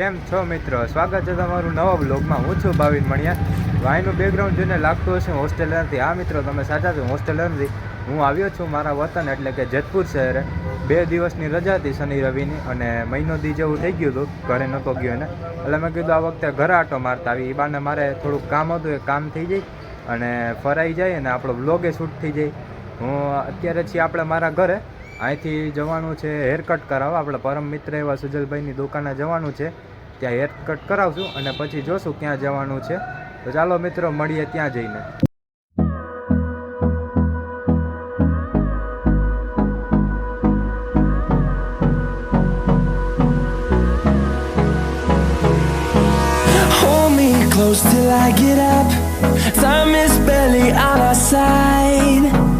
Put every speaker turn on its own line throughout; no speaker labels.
કેમ છો મિત્રો? સ્વાગત છે તમારું નવા બ્લોગમાં હું છું ભાવિન મણિયા. ભાઈનું બેકગ્રાઉન્ડ જોઈને લાગતું હશે હોસ્ટેલ નથી. આ મિત્રો, તમે સાચા છો હોસ્ટેલ નથી. હું આવ્યો છું મારા વતન, એટલે કે જેતપુર શહેરે. બે દિવસની રજા હતી શનિ રવિની અને મહિનો દી જેવું થઈ ગયું હતું, ઘરે નહોતો ગયો એને. એટલે મેં કીધું આ વખતે ઘરે આટો મારતા આવી. એ બાને મારે થોડુંક કામ હતું, એ કામ થઈ જાય અને ફરાઈ જાય અને આપણો બ્લોગે શૂટ થઈ જાય. હું અત્યારે છીએ આપણે મારા ઘરે. અહીંથી જવાનું છે હેર કટ કરાવવા આપણા પરમ મિત્ર એવા સુજલભાઈની દુકાને જવાનું છે ત્યાં હેર કટ કરાવશું અને પછી જોશું ક્યાં જવાનું છે તો ચાલો મિત્રો, મળીએ ત્યાં જઈને
close till I get up. Time is barely on our side.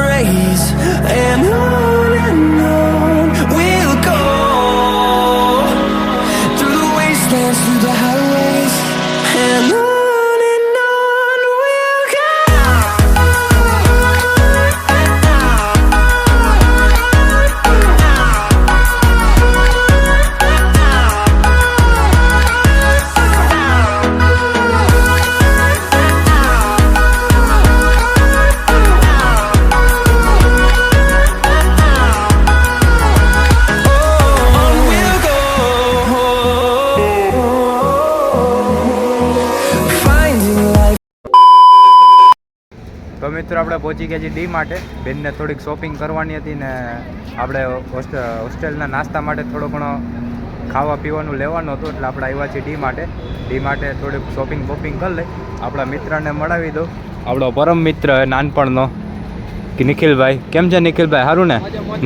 તો મિત્રો આપણે પહોંચી ગયા છીએ ડી માટે. બેનને થોડીક શોપિંગ કરવાની હતી ને આપણે હોસ્ટેલના નાસ્તા માટે થોડો ઘણો ખાવા પીવાનું લેવાનું હતું એટલે આપણે આવ્યા છીએ ડી માટે. ડી માટે થોડીક શોપિંગ બોપિંગ કરી લઈ. આપણા મિત્રને મળાવી દો આપણો પરમ મિત્ર નાનપણનો. નિખિલભાઈ. કેમ છે નિખિલભાઈ? સારું ને?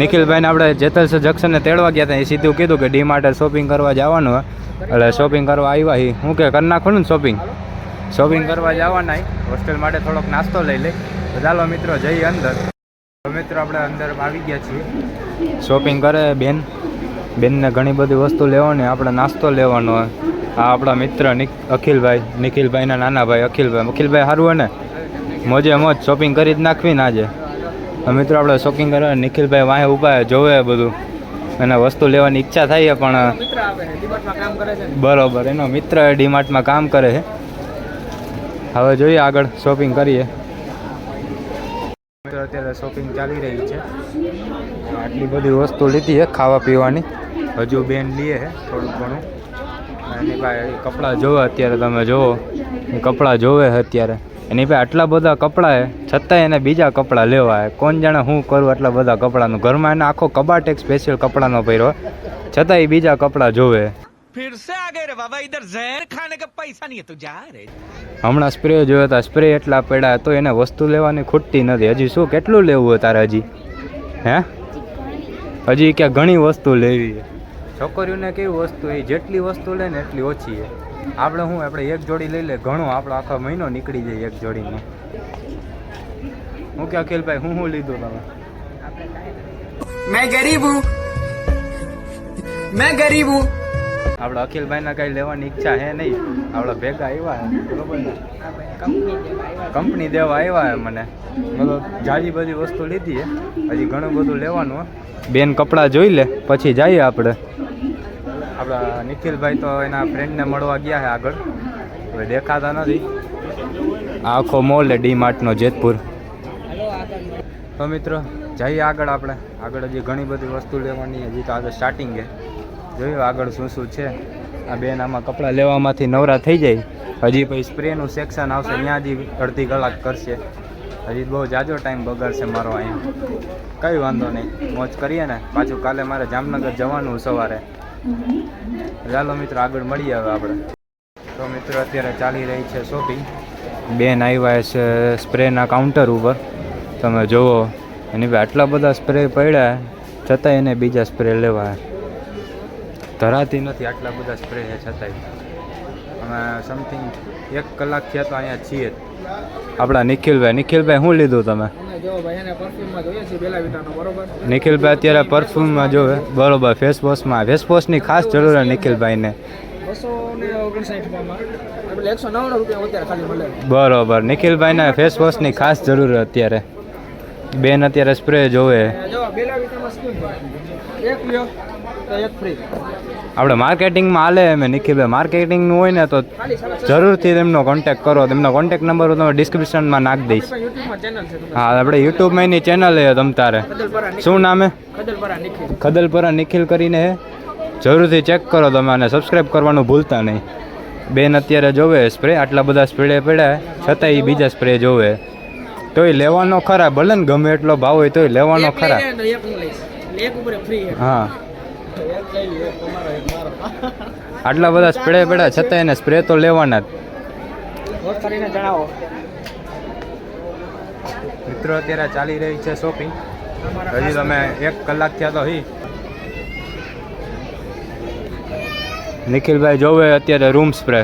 નિખિલભાઈને આપણે જેતલ જંક્શને તેડવા ગયા હતા. એ સીધું કીધું કે ડી માટે શોપિંગ કરવા જવાનું. એટલે શોપિંગ કરવા આવ્યા હું કે, કરી નાખું ને શોપિંગ શોપિંગ કરવા જવાના હોસ્ટેલ માટે થોડોક નાસ્તો લઈ લઈ તો ચાલો મિત્રો જઈએ અંદર. તો મિત્રો આપણે અંદર આવી ગયા છીએ. શોપિંગ કરે બેન. બેનને ઘણી બધી વસ્તુ લેવાની આપણે નાસ્તો લેવાનો. હોય આ આપણા મિત્ર અખિલભાઈ નિખિલભાઈના નાના ભાઈ અખિલભાઈ. અખિલભાઈ સારું હોય ને? મોજે મોજ શોપિંગ કરી જ નાખવી ને આજે. મિત્રો આપણે શોપિંગ કરવા નિખિલભાઈ વાંહે ઊભા જોવે બધું. અને વસ્તુ લેવાની ઈચ્છા થાય પણ બરોબર. એનો મિત્ર ડીમાર્ટમાં કામ કરે છે. હવે જોઈએ આગળ શોપિંગ કરીએ. તો અત્યારે શોપિંગ ચાલી રહી છે. આટલી બધી વસ્તુ લીધી છે ખાવા પીવાની. હજુ બેન લઈએ છે ઘણું. એની ભાઈ કપડાં જોવે અત્યારે, તમે એ કપડાં જોવે અત્યારે. એની ભાઈ આટલા બધા કપડાં છે, છતાંય એને બીજા કપડાં લેવા છે. કોણ જાણે શું કરું આટલા બધા કપડાનું? ઘરમાં એને આખો કબાટ એક સ્પેશિયલ કપડાંનો પહેર્યો. છતાંય બીજા કપડાં જોવે
फिर से आ गए रे बाबा इधर जहर खाने का पैसा नहीं है तू जा रे
હમણાં સ્પ્રે જોયો હતા સ્પ્રે એટલા પડ્યા તો એને વસ્તુ લેવાની ખૂટતી નથી હજી શું કેટલું લેવું હોય તારે હજી હે હજી ક્યાં ઘણી વસ્તુ લેવી છે છોકરીઓને કેવી વસ્તુ એ જેટલી વસ્તુ લે ને એટલી ઓછી છે આપણે શું આપણે એક જોડી લઈ લે ઘણો આપણો આખો મહિનો નીકળી જાય એક જોડીમાં હું કે અખિલભાઈ હું શું લીધું તમે
मैं गरीब हूँ मैं गरीब हूँ
આપણે અખિલભાઈના કાંઈ લેવાની ઈચ્છા હે નહીં. આપણે ભેગા આવ્યા હે, બરોબર કંપની દેવા આવ્યા હે મને. મતલબ જાજી બધી વસ્તુ લીધી હે. હજી ઘણું બધું લેવાનું બેન કપડાં જોઈ લે, પછી જઈએ આપણે. આપણા નિખિલભાઈ તો એના ફ્રેન્ડને મળવા ગયા છે આગળ. હવે દેખાતા નથી. આખો મોલ ડી માર્ટનો જેતપુર. તો મિત્રો, જઈએ આગળ આપણે. આગળ હજી ઘણી બધી વસ્તુ લેવાની હજી તો આગળ સ્ટાર્ટિંગ છે જોયું આગળ શું શું છે? આ બેન આમાં કપડાં લેવામાંથી નવરા થઈ જાય. હજી પછી સ્પ્રેનું સેક્શન આવશે, ત્યાં હજી અડધી કલાક કરશે. હજી બહુ જાજો ટાઈમ બગાડશે મારો અહીંયા. કઈ વાંધો નહીં. મોજ કરીએ ને. પાછું કાલે મારે જામનગર જવાનું સવારે. ચાલો મિત્રો, આગળ મળીએ હવે આપણે. તો મિત્રો, અત્યારે ચાલી રહી છે શોપિંગ બેન આવ્યા છે સ્પ્રેના કાઉન્ટર ઉપર. તમે જુઓ. એની આટલા બધા સ્પ્રે પડ્યા. છતાંય એને બીજા સ્પ્રે લેવા ધરાતી નથી આટલા બધા સ્પ્રે છે છતાંય. અમે સમથિંગ એક કલાક થયા તો અહીંયા છીએ. આપણા નિખિલભાઈ નિખિલભાઈ શું લીધું તમે? નિખિલભાઈ અત્યારે પરફ્યુમમાં જોવે બરોબર ફેસ વોશમાં ફેસ વોશની ખાસ જરૂર છે નિખિલભાઈને. બરોબર નિખિલભાઈને ફેસ વોશની ખાસ જરૂર છે અત્યારે. બેન અત્યારે સ્પ્રે જોવે.
તો એક ફ્રી
આપણે માર્કેટિંગમાં હાલે અમે નિખિલભાઈ માર્કેટિંગનું હોય ને તો જરૂરથી તેમનો કોન્ટેક કરો. તેમનો કોન્ટેક નંબર હું તમે ડિસ્ક્રિપ્શનમાં નાખી દઈશ. હા આપણે યુટ્યુબમાં એની ચેનલ છે તમ તારે. શું નામે
ખદલપરા નિખિલ
કરીને હે. જરૂરથી ચેક કરો તમે અને સબસ્ક્રાઈબ કરવાનું ભૂલતા નહીં. બેન અત્યારે જોવે સ્પ્રે આટલા બધા સ્પ્રે પડ્યા છતાંય એ બીજા સ્પ્રે જોવે તોય લેવાનો ખરા ભલે ને ગમે એટલો ભાવ હોય તોય લેવાનો ખરા.
હું.
આટલા બધા સ્પ્રે પડ્યા છતાં એને સ્પ્રે તો લેવાના જ.
કરીને જણાવો.
મિત્રો અત્યારે ચાલી રહી છે શોપિંગ હજી તમે એક કલાક થયા તો હી. નિખિલભાઈ જોવે અત્યારે રૂમ સ્પ્રે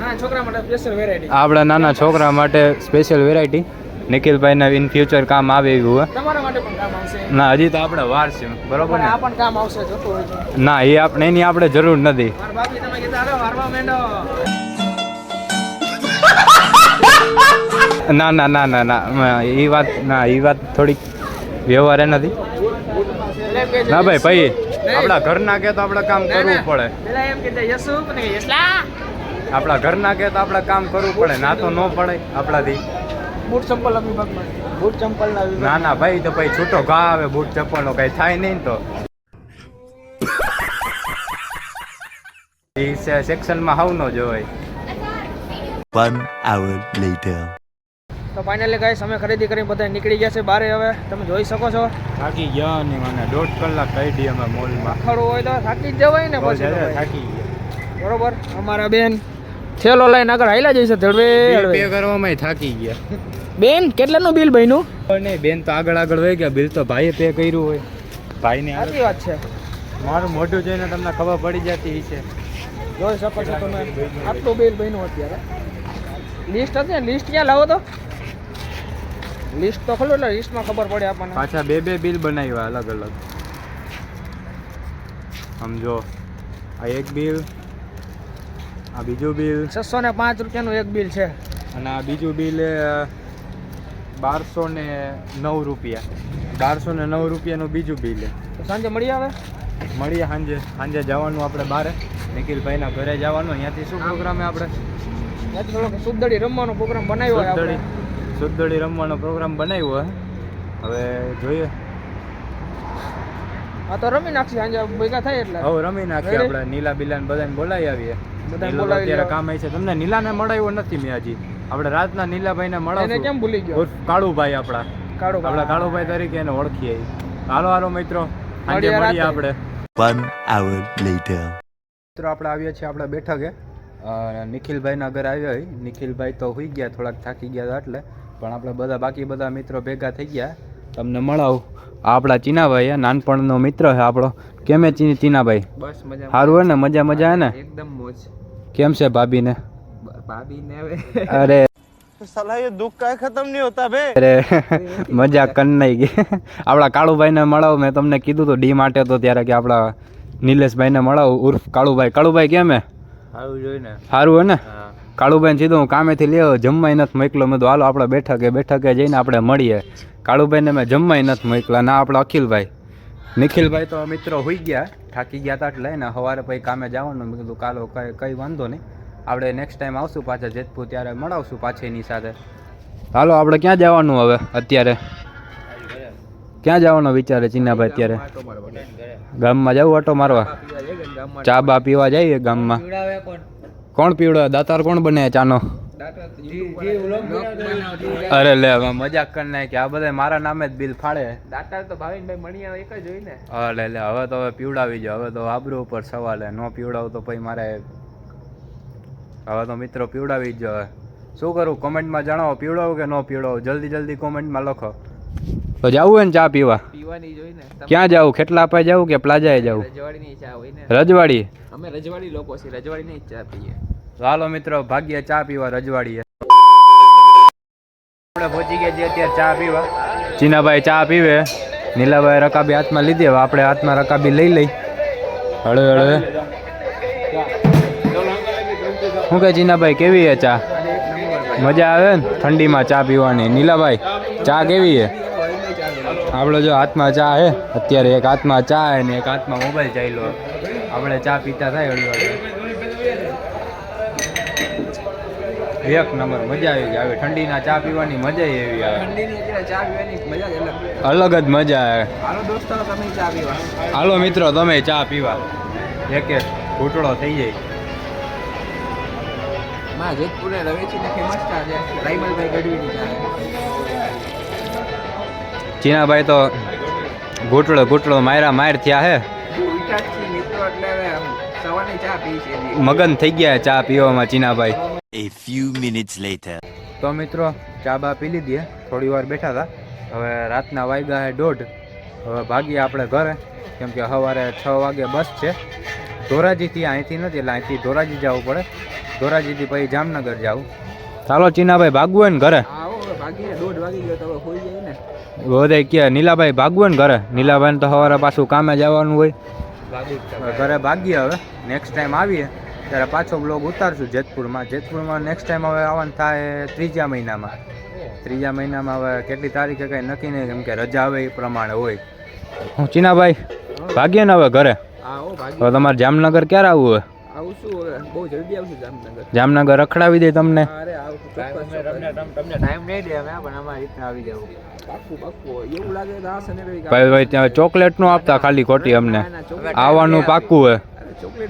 ના છોકરા માટે સ્પેશિયલ વેરાયટી
આપણા નાના છોકરા માટે સ્પેશિયલ વેરાયટી નિખિલભાઈને ઇન ફ્યુચર કામ આવે એવું હોય
તમારા માટે પણ કામ આવશે.
ના હજી તો આપણે વાર છે. બરોબર ને?
આ પણ કામ આવશે જોતું હોય
ના એ આપણે એની આપણે જરૂર નથી.
મારા તમે કીધા અરે વારવા માંડો.
ના ના ના ના ના એ વાત ના એ વાત થોડીક વ્યવહાર એ નથી. ના ભાઈ ભાઈ. આપણા ઘરના કે તો આપણે કામ કરવું પડે.
પેલા એમ યસુ કે યસલા
આપણા ઘરના કે તો આપણે કામ કરવું પડે ના તો ન પડે આપણાથી.
બૂટ ચંપલ વિભાગમાં બૂટ ચંપલ ના
ના ના ભાઈ તો ભાઈ છૂટો ઘા આવે બૂટ ચપ્પલનો કઈ થાય નહીં ને તો. સેક્શનમાં હાવ ન જોવાય
વન આવર લેટર
તો ફાઇનલી ગાઈસ અમે ખરીદી કરીને બધા નીકળી ગયા છે બારે હવે. તમે જોઈ શકો છો.
થાકી ગયા ને મને દોઢ કલાક દઈએ અમે મોલમાં.
ખરું હોય તો થાકી જ જવાય ને પછી.
થાકી ગયા.
બરોબર? અમારા બેન થેલો લઈને આગળ હાલ્યા જઈશે ધડવે
બે
હળવે.
કરવામાં થાકી ગયા.
બેન કેટલાનું બિલ બન્યું?
નહીં બેન તો આગળ આગળ વહી ગયા બિલ તો ભાઈએ પે કર્યું હોય. ભાઈને
સાચી વાત છે.
મારું મોઢું જોઈને તમને ખબર પડી જતી છે
જોઈ શકો છો તમે. આટલું બિલ બન્યું અત્યારે. લિસ્ટ હતી ને? લિસ્ટ ક્યાં લાવો તો? લિસ્ટ તો ખોલો એટલે લિસ્ટમાં ખબર પડે આપણને.
પાછા બે બે બિલ બનાવ્યા અલગ અલગ. સમજો આ એક બિલ આ બીજું બિલ.
છસો ને પાંચ રૂપિયાનું એક બિલ છે.
અને આ બીજું બિલ બારસો ને નવ રૂપિયા. બારસો ને નવ રૂપિયાનું બીજું બિલ
તો સાંજે મળી આવે?
મળીએ સાંજે. સાંજે જવાનું આપણે બારે. નિખિલભાઈના ઘરે જવાનું. અહીંયાથી શું પ્રોગ્રામ છે આપણે?
થોડોક સુદડી રમવાનો પ્રોગ્રામ બનાવ્યો હોય આપણે.
સુદ્દડી સુદ્દડી રમવાનો પ્રોગ્રામ બનાવ્યો હવે જોઈએ.
હા તો રમી નાખશે સાંજે ભેગા થાય એટલે.
હવે રમી નાખીએ આપણે નીલા બિલાને બધાને બોલાવી આવીએ.
બધાને બોલાવી
અત્યારે કામ આવી છે. તમને નીલાને મળાવ્યો નથી મેં હજી. આપણે રાતના નીલાભાઈને
એને કેમ ભૂલી ગયો?
કાળુભાઈ આપણા.
કાળો
આપણા કાળુભાઈ તરીકે એને ઓળખીએ. હાલો હાલો મિત્રો. આજે
મળીએ
આપણે.
વન આવર લેટર
મિત્રો આપણે આવ્યા છીએ આપણા બેઠકે. નિખિલભાઈ નિખિલભાઈના ઘરે આવ્યા હોય. નિખિલભાઈ તો હોઈ ગયા થોડાક થાકી ગયા હતા એટલે. પણ આપણે બધા બાકી બધા મિત્રો ભેગા થઈ ગયા. તમને મળાવું. આપણા ચીનાભાઈ નાનપણનો મિત્ર છે આપણો. કેમ છે ચીનાભાઈ?
બસ મજા
સારું હોય ને? મજા મજા હે ને?
એકદમ મોજ.
કેમ છે ભાભીને?
ભાભીને હવે.
અરે.
સલાહ દુઃખ કાંઈ ખતમ નહીં હોતા બે
અરે મજા કન નહીં ગઈ. આપણા કાળુભાઈને મળાવ મેં તમને કીધું તો ડી માટે તો ત્યારે કે આપણા નિલેશભાઈને મળાવ. ઉર્ફ કાળુભાઈ. કાળુભાઈ કેમ હે?
સારું જોઈને
ને. કાળુભાઈ સીધું હું કામેથી લેવો જમવાય નથી મોકલો મેં તો હાલો, આપણે બેઠકે બેઠકે જઈને આપણે મળીએ. કાળુભાઈને મેં જમવાય નથી મોકલા ના, આપણે અખિલભાઈ. નિખિલભાઈ તો મિત્રો હોઈ ગયા, થાકી ગયા હતા એટલે ને સવારે પછી કામે જવાનું. મેં કીધું, કાલો, કઈ, કંઈ વાંધો નહીં. આપણે નેક્સ્ટ ટાઈમ આવશું પાછા જેતપુર, ત્યારે મળાવશું પાછી એની સાથે. હાલો, આપણે ક્યાં જવાનું હવે અત્યારે? ક્યાં જવાનો વિચારે ચીનાભાઈ અત્યારે? ગામમાં જવું ઓટો મારવા. ચા બા પીવા જઈએ ગામમાં. કોણ પીવડે? દાતાર કોણ બને ચાનો? અરે લે મજાક કરી નાખી. આ બધા મારા નામે જ બિલ ફાડે.
દાતાર તો ભાવિનભાઈ મણિયા એક જ હોય ને.
અરે લે હવે તો હવે પીવડાવી જો હવે તો આબરૂ ઉપર સવાલ હે. નો પીવડાવ તો પછી મારે હવે તો મિત્રો પીવડાવી જ હવે. શું કરું? કોમેન્ટમાં જણાવો પીવડાવું કે ન પીવડાવું? જલ્દી જલ્દી કોમેન્ટમાં લખો. તો જવું હોય ને ચા પીવા?
પીવાની જોઈ ને.
ક્યાં જાવું? કેટલા પાય જાવું કે પ્લાઝાએ જાવું?
રજવાડીની ચા હોય ને.
રજવાડી?
અમે રજવાડી લોકો છીએ રજવાડીની જ ચા પીએ.
હાલો મિત્રો ભાગ્ય ચા પીવા રજવાડીએ. આપણે પહોંચી ગયા છીએ અત્યારે ચા પીવા. ચીનાભાઈ ચા પીવે. નીલાભાઈ રકાબી હાથમાં લીધી. હવે આપણે હાથમાં રકાબી લઈ લઈ. હળવે હળવે. શું કે ચીનાભાઈ કેવી છે ચા? મજા આવે ને? ઠંડીમાં ચા પીવાની. નીલાભાઈ ચા કેવી છે આપણો જો હાથમાં ચા હે અત્યારે એક હાથમાં ચા હે ને એક હાથમાં મોબાઈલ ચાલ્યો આપણે ચા પીતા થાય હળવી એક નંબર મજા આવી ગઈ. હવે ઠંડીના ચા પીવાની મજા એવી આવે.
અલગ
અલગ જ મજા આવે.
હાલો દોસ્તો તમે ચા પીવા.
હાલો મિત્રો તમે ચા પીવા. એક એક ઘૂંટડો થઈ જાય.
માં જેતપુરે રવેચીને ફેમસ ચા છે રાઈમલભાઈ ગઢવીની ચા. છે.
ચીનાભાઈ તો ઘૂંટડો ઘૂંટડો માયરા માયર થયા હે. મગન થઈ ગયા ચા પીવામાં Chinabhai
A few minutes later.
તો મિત્રો ચા બા પી લીધી. થોડી વાર બેઠા હતા. હવે રાતના વાગ્યા હે દોઢ. હવે ભાગીએ આપણે ઘરે. કેમ કે સવારે છ વાગે બસ છે. ધોરાજીથી અહીંથી નથી એટલે અહીંથી ધોરાજી જવું પડે. ધોરાજીથી પછી જામનગર જવું. ચાલો ચીનાભાઈ ભાગવું હોય ને ઘરે?
ભાગીને દોઢ વાગી ગયો તો હોઈ જાય ને.
બધે કે નીલાભાઈ ભાગવું ને ઘરે? નીલાભાઈને તો સવારે પાછું કામે જવાનું હોય. ઘરે ભાગીએ હવે. નેક્સ્ટ ટાઈમ આવીએ ત્યારે પાછો બ્લોગ ઉતારશું જેતપુરમાં. જેતપુરમાં નેક્સ્ટ ટાઈમ હવે આવવાનું થાય ત્રીજા મહિનામાં. ત્રીજા મહિનામાં હવે કેટલી તારીખે કંઈ નક્કી નહીં કેમ કે રજા આવે એ પ્રમાણે હોય. હું ચીનાભાઈ ભાગીએ ને હવે ઘરે? તો તમારે જામનગર ક્યારે આવવું હોય?
આવું હવે. બહુ જલ્દી આવશું જામનગર.
જામનગર રખડાવી દે તમને.
અરે
તમને ટાઈમ નહીં દે અમે પણ અમારી રીતના આવી જવું
પાક્કું પાક્કું. એવું લાગે તો આ શનિ રવિ
ભાઈ ભાઈ ત્યાં ચોકલેટનું આપતા ખાલી ખોટી અમને. આવવાનું પાક્કું હે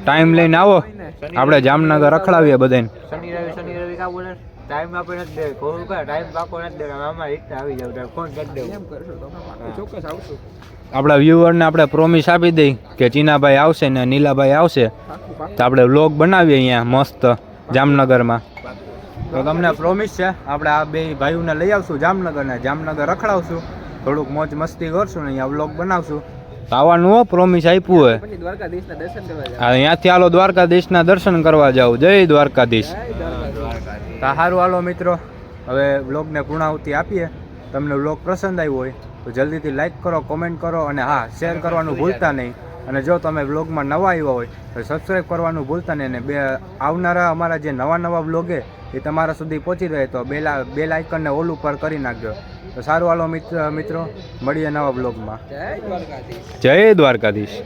ટાઈમ લઈને આવો. આપણે જામનગર રખડાવીએ. બધાને.
શનિ રવિ શનિ રવિ કા બોલે? ટાઈમ આપે નથી દે કોણ કરે ટાઈમ પાકો નથી દે અમારી રીતના આવી જવું ફોન કરી દેવું
એમ કરશો તો ચોક્કસ આવશું.
આપણા વ્યુઅરને આપણે પ્રોમિસ આપી દઈ કે ચીનાભાઈ આવશે ને નીલાભાઈ આવશે. તો આપણે વ્લોગ બનાવીએ અહીંયા મસ્ત જામનગરમાં. તો તમને પ્રોમિસ છે આપણે આ બે ભાઈઓને લઈ આવશું જામનગર ને જામનગર રખડાવશું. થોડુંક મોજ મસ્તી કરશું ને અહીંયા વ્લોગ બનાવશું. આવવાનું હો પ્રોમિસ આપ્યું હોય. અહીંયાથી હાલો દ્વારકાધીશના દર્શન કરવા જાવ જય દ્વારકાધીશ. તો સારું હાલો મિત્રો હવે વ્લોગને પૂર્ણાહુતિ આપીએ. તમને વ્લોગ પસંદ આવ્યો હોય તો જલ્દીથી લાઇક કરો કોમેન્ટ કરો અને હા શેર કરવાનું ભૂલતા નહીં. અને જો તમે વ્લોગમાં નવા આવ્યા હોય તો સબસ્ક્રાઈબ કરવાનું ભૂલતા નહીં અને બે આવનારા અમારા જે નવા નવા વ્લોગે એ તમારા સુધી પહોંચી રહે તો બેલા બેલ આઇકનને ઓલ ઉપર કરી નાખજો. તો સારું હાલો મિત્ર મિત્રો મળીએ નવા વ્લોગમાં. જય દ્વારકાધીશ.
જય દ્વારકાધીશ.